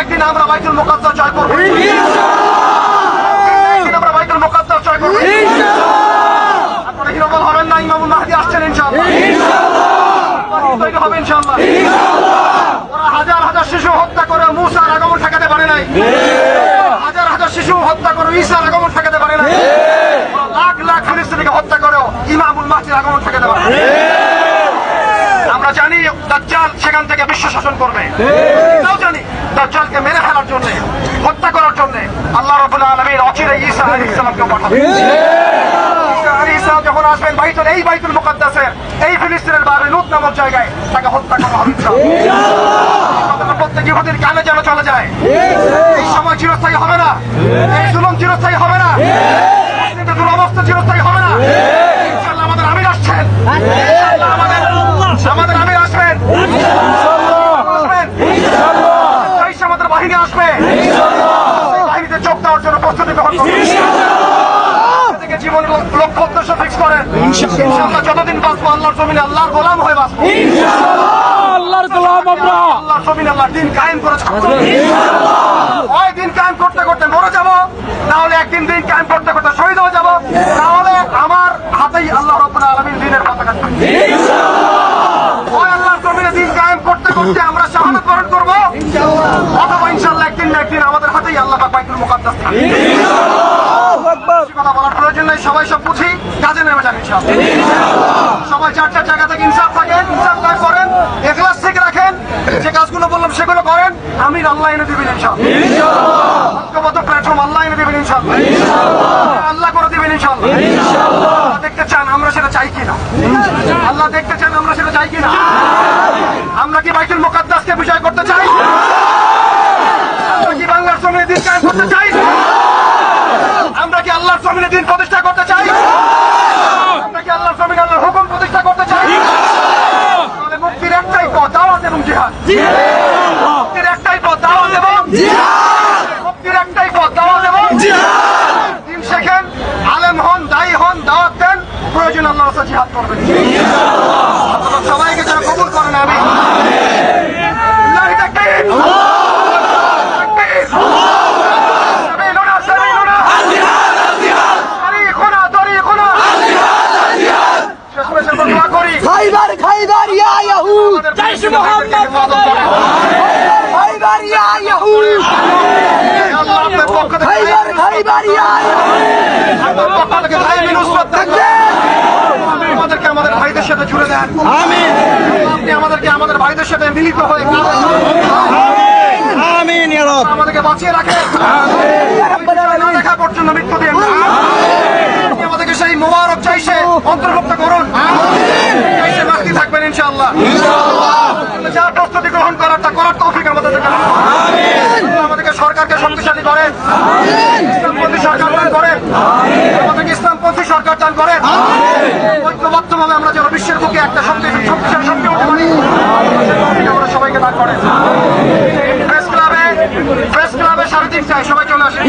একদিন আমরা বাইতুল মুকাদ্দাস জয় করব। একদিন আমরা বাইতুল মুকাদ্দাস জয় করব। আপনারা হিরোবল হবেন না, ইমামুল মাহদি আসছেন ইনশাআল্লাহ। তৈরি হবে ইনশাআল্লাহ। ওরা হাজার হাজার শিশু হত্যা করে মুসার আগমন ঠেকাতে পারে নাই। হাজার হাজার শিশু হত্যা করে ঈসার আগমন ঠেকাতে পারে নাই। লাখ লাখ ফিলিস্তিনিকে হত্যা করেও ইমামুল মাহদির আগমন ঠেকাতে পারে আমরা জানি দাজ্জাল সেখান থেকে বিশ্ব শাসন করবে। দাজ্জালকে মেরে ফেলার জন্য হত্যা করার জন্য আল্লাহ রাব্বুল আলামিন অচিরে ঈসা আলাইহিস সালামকে পাঠাবেন। ঈসা আলাইহিস সালাম যখন আসবেন বাইতুল এই বাইতুল মুকাদ্দাসের এই ফিলিস্তিনের বারে লুত নামক জায়গায় তাকে হত্যা করা হবে। ইনশাআল্লাহ। প্রত্যেক ইহুদির কানে যেন চলে যায়। এই সময় চিরস্থায়ী হবে না। এই জুলুম চিরস্থায়ী হবে না। কিন্তু দুরবস্থা চিরস্থায়ী হবে না। ইনশাআল্লাহ আমাদের আমির আসছেন ইনশাআল্লাহ আমাদের আমাদের আমির আসবেন আসবেন ইনশাআল্লাহ আমাদের বাহিনী আসবে। বাহিনীতে যোগ দেওয়ার জন্য প্রস্তুতি গ্রহণ থেকে জীবন লক্ষ্য উদ্দেশ্য ফিক্স করেন। ইনশাআল্লাহ যতদিন বাঁচবো আল্লাহর জমিনে আল্লাহর গোলাম হয়ে বাঁচবো। আল্লাহর গোলাম আমরা। আল্লাহর জমিনে আল্লাহ দিন কায়েম করে ছাড়বো। হয় দিন কায়েম করতে করতে মরে যাব। তাহলে একদিন দিন কায়েম করতে করতে শহীদ হয়ে যাব। তাহলে আমার হাতেই আল্লাহ রব্বুল আলামিন দিনের পতাকা থাকবে হয় আল্লাহর জমিনে দিন কায়েম করতে করতে আমরা শাহাদাত বরণ করব অথবা ইনশাআল্লাহ একদিন না একদিন আমাদের হাতেই আল্লাহ পাক বাইতুল মুকাদ্দাস বেশি কথা বলার প্রয়োজন নেই সবাই সব বুঝি কাজে নেমে যান ইনশাআল্লাহ। সবাই চার চার জায়গা থেকে ইনসাফ থাকেন ইনসাফ কাজ করেন এখলাস থেকে রাখেন যে কাজগুলো বললাম সেগুলো করেন আমি আল্লাহ এনে দিবেন ইনশাআল্লাহ। ঐক্যবদ্ধ প্ল্যাটফর্ম আল্লাহ এনে দিবেন ইনশাআল্লাহ। আল্লাহ করে দিবেন ইনশাআল্লাহ। আল্লাহ দেখতে চান আমরা সেটা চাই কিনা? আল্লাহ দেখতে চান আমরা সেটা চাই কিনা আমরা কি বাইতুল মুকাদ্দাসকে বিজয় করতে চাই আমরা কি বাংলার জমিনে দিন কায়েম করতে চাই? আমরা কি আল্লাহর জমিনে দিন প্রতিষ্ঠা করতে চাই? আমরা কি আল্লাহর জমিনে আল্লাহর হুকুম প্রতিষ্ঠা করতে চাই? তাহলে মুক্তির একটাই পথ, দাওয়াত এবং জিহাদ। মুক্তির একটাই পথ, দাওয়াত এবং মুক্তির একটাই পথ, দাওয়াত এবং দিন শেখেন, আলেম হন, দায়ী হন, দাওয়াত দেন, প্রয়োজন আল্লাহ জিহাদ করবেন। সবাইকে যেন কবুল করেন আমি খাইবার ইয়া ইয়াহুদ জয়শ মোহাম্মদ খাইবার ইয়া ইয়াহুদ খাইবার খাইবার ইয়া আমাদেরকে আমাদের ভাইদের সাথে জুড়ে দেন আমিন। আপনি আমাদেরকে আমাদের ভাইদের সাথে মিলিত হয়ে আমিন। ইয়া রব। আমাদেরকে বাঁচিয়ে রাখেন। না দেখা পর্যন্ত মৃত্যু দিয়ে আপনি আমাদেরকে সেই মোবারক চাইছে অন্তর্ভুক্ত করুন চাইছে বাকি থাকবেন ইনশাআল্লাহ যা প্রস্তুতি করারটা করার তৌফিক আমাদের দেন। আমাদেরকে সরকারকে শক্তিশালী করে। ইসলামপন্থী সরকার দান করে। আমাদেরকে ইসলামপন্থী সরকার দান করে। ঐক্যবদ্ধভাবে আমরা যেন বিশ্বের বুকে একটা শক্তি শক্তিশালী শক্তি হতে পারি। সে তৌফিক আমরা সবাইকে দান করেন। প্রেস ক্লাবে প্রেস ক্লাবে সাড়ে তিনটায় সবাই চলে আসেন।